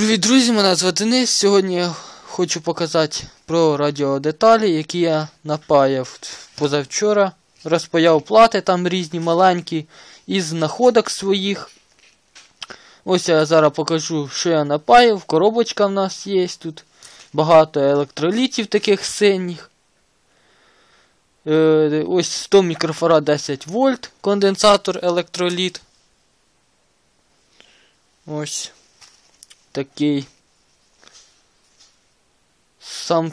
Привіт, друзі! Мене звати Денис. Сьогодні я хочу показати про радіодеталі, які я напаяв позавчора. Розпаяв плати там різні маленькі із знаходок своїх. Ось я зараз покажу, що я напаяв. Коробочка в нас є тут. Багато електролітів таких синіх. Е, ось 100 мікрофарад 10 вольт, конденсатор електроліт. Ось такий сам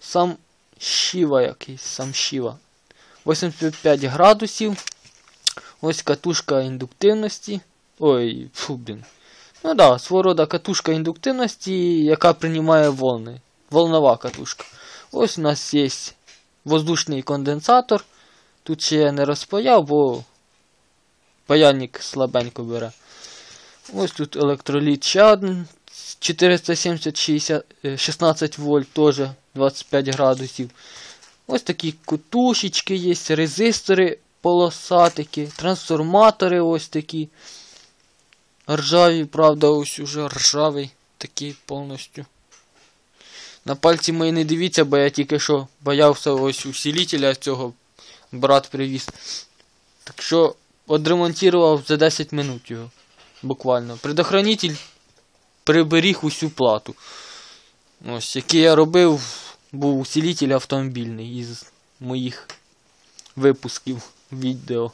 сам Шіва якийсь, сам Шіва. 85 градусів. Ось катушка індуктивності. Ой, фу, блін. Ну да, свого рода катушка індуктивності, яка приймає волни. Волнова катушка. Ось у нас є воздушний конденсатор. Тут ще я не розпаяв, бо паяльник слабенько бере. Ось тут електроліт ще один 470 16 вольт, теж 25 градусів. Ось такі кутушечки є, резистори полосатики, трансформатори ось такі. Ржаві, правда, ось уже ржавий такий повністю. На пальці мої не дивіться, бо я тільки що боявся ось усилителя цього брат привіз. Так що одремонтував за 10 минут його. Буквально. Предохранитель приберіг усю плату. Ось, який я робив, був усилитель автомобільний із моїх випусків відео.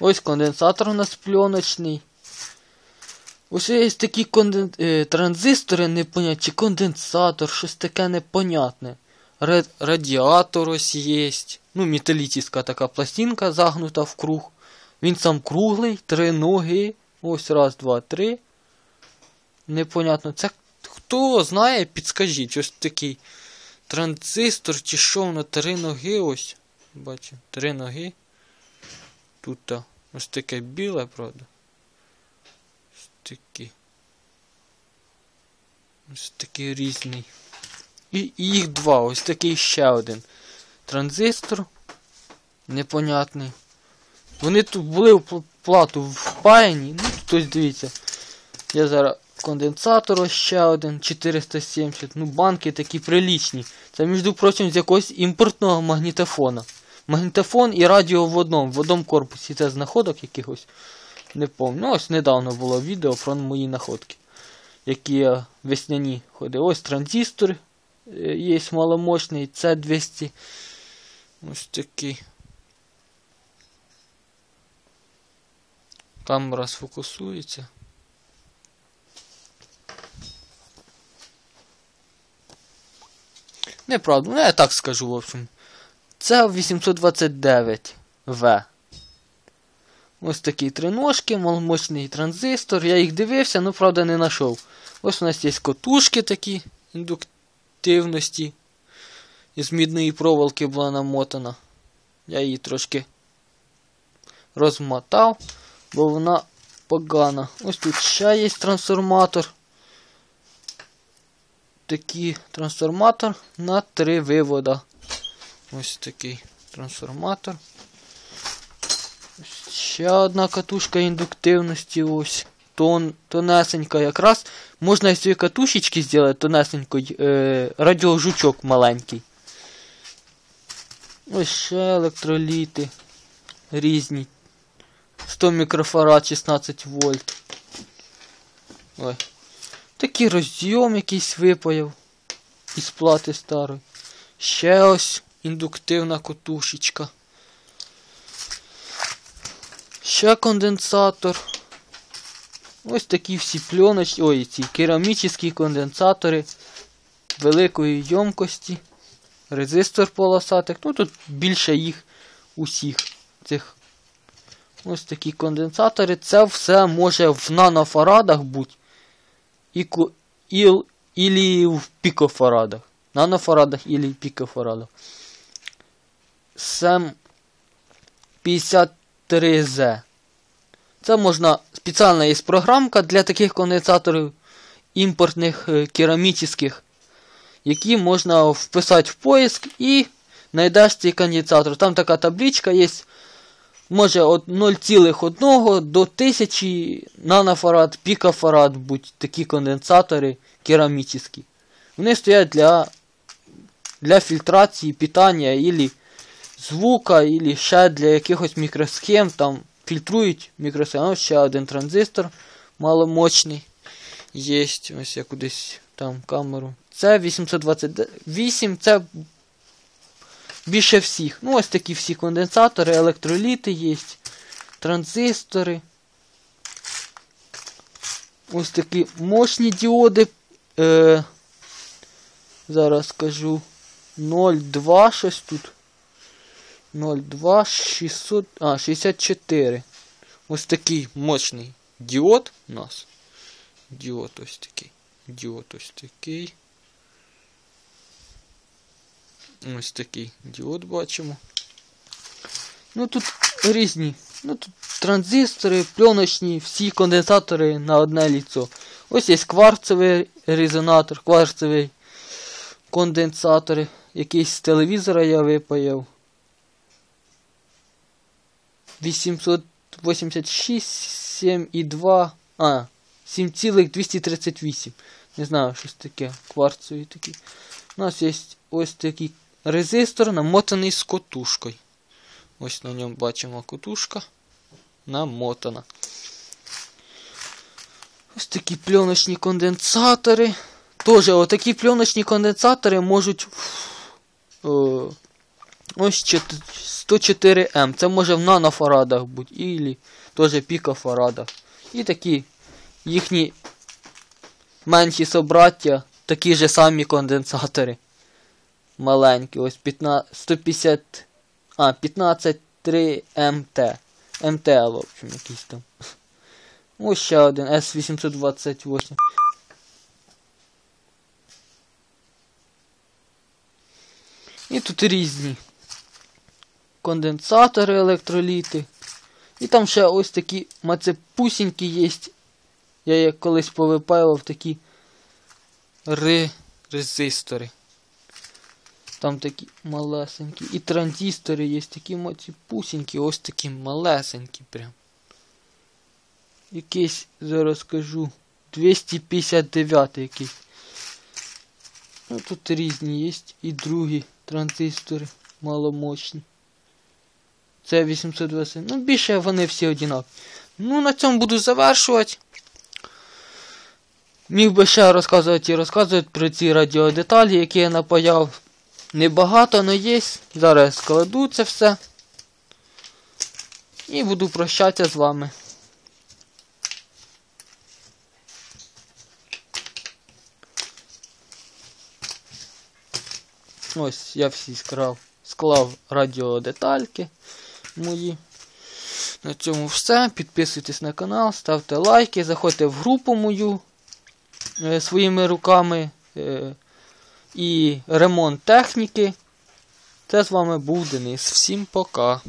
Ось конденсатор у нас пленочний. Ось є такі конден... е, транзистори, непонятні, чи конденсатор, щось таке непонятне. Радіатор ось є. Ну, металічна така пластинка загнута в круг. Він сам круглий, три ноги. Ось раз, два, три. Непонятно. Це хто знає, підскажіть. Ось такий транзистор чи що на три ноги ось. Бачу, три ноги. Тут ось таке біле, правда. Ось такі. Ось такий різний. І, їх два. Ось такий ще один. Транзистор. Непонятний. Вони тут були в плату впаяні. Ну, тут ось дивіться. Я зараз конденсатор ще один 470. Ну, банки такі прилічні. Це, між прочим, з якогось імпортного магнітофона. Магнітофон і радіо в одному, в одному корпусі. Це знаходок якихось. Не пам'ятаю. Ну, ось недавно було відео про мої находки. Які я весняні ходив. Ось транзистор е, є маломощний. Це 200. Ось такий. Камера сфокусується. Неправда, ну я так скажу, в общем. Це 829В. Ось такі три ножки, маломощний транзистор. Я їх дивився, але правда не знайшов. Ось у нас є котушки такі індуктивності. Із мідної проволоки була намотана. Я її трошки розмотав бо вона погана. Ось тут ще є трансформатор. Такий трансформатор на три вивода. Ось такий трансформатор. Ось ще одна катушка індуктивності. ось. Тон, тонесенька якраз. Можна із цієї катушечки зробити тонесенький е, радіожучок маленький. Ось ще електроліти різні. 100 мікрофарад 16 вольт. Ой. Такий розйом якийсь випаяв із плати старої. Ще ось індуктивна котушечка. Ще конденсатор. Ось такі всі пленочні, ой, ці керамічні конденсатори великої йомкості. Резистор полосатих. Ну тут більше їх усіх цих Ось такі конденсатори. Це все може в нанофарадах бути. І, і, і в пікофарадах. Нанофарадах і в пікофарадах. Сем 53Z. Це можна спеціальна є програмка для таких конденсаторів імпортних е, керамічних, які можна вписати в поиск і знайдеш цей конденсатор. Там така табличка є може від 0,1 до 1000 нанофарад, пікофарад будь такі конденсатори керамічні. Вони стоять для для фільтрації питання ілі звука, ілі ще для якихось мікросхем. Там фільтрують мікросхем. Ось ще один транзистор маломощний. Є. Ось я кудись там камеру. Це 828, це більше всіх. Ну, ось такі всі конденсатори, електроліти є, транзистори. Ось такі мощні діоди. Е, Зараз скажу 0,2 щось тут. 0,2 600. А, 64. Ось такий мощний діод у нас. Діод ось такий. Діод ось такий. Ось такий діод бачимо. Ну тут різні. Ну тут транзистори, пленочні, всі конденсатори на одне ліцо. Ось є кварцевий резонатор, кварцевий конденсатор. Якийсь з телевізора я випаяв. 886, 7,2. А, 7,238. Не знаю, щось таке. Кварцеві такі. У нас є ось такий резистор, намотаний з котушкою. Ось на ньому бачимо котушка. Намотана. Ось такі пленочні конденсатори. Тоже отакі пленочні конденсатори можуть. О, ось 104М. Це може в нанофарадах бути. Ілі теж пікофарадах. І такі їхні менші собраття, такі ж самі конденсатори. Маленькі. Ось 15, 150. А, 153 МТ. МТ, в общем, якийсь там. Ось ще один С828. І тут різні конденсатори, електроліти. І там ще ось такі мацепусінькі є. Я їх колись повипаював такі ре резистори. Там такі малесенькі. І транзистори є такі мацепусінькі, ось такі малесенькі прям. Якийсь, зараз скажу, 259 якийсь. Ну тут різні є і другі транзистори маломощні. Це 820. Ну, більше вони всі однакові. Ну, на цьому буду завершувати. Міг би ще розказувати і розказувати про ці радіодеталі, які я напаяв. Небагато, але є. Зараз складу це все. І буду прощатися з вами. Ось я всі скрав, склав радіодетальки мої. На цьому все. Підписуйтесь на канал, ставте лайки, заходьте в групу мою е, своїми руками е, і ремонт техніки. Це з вами був Денис. Всім пока.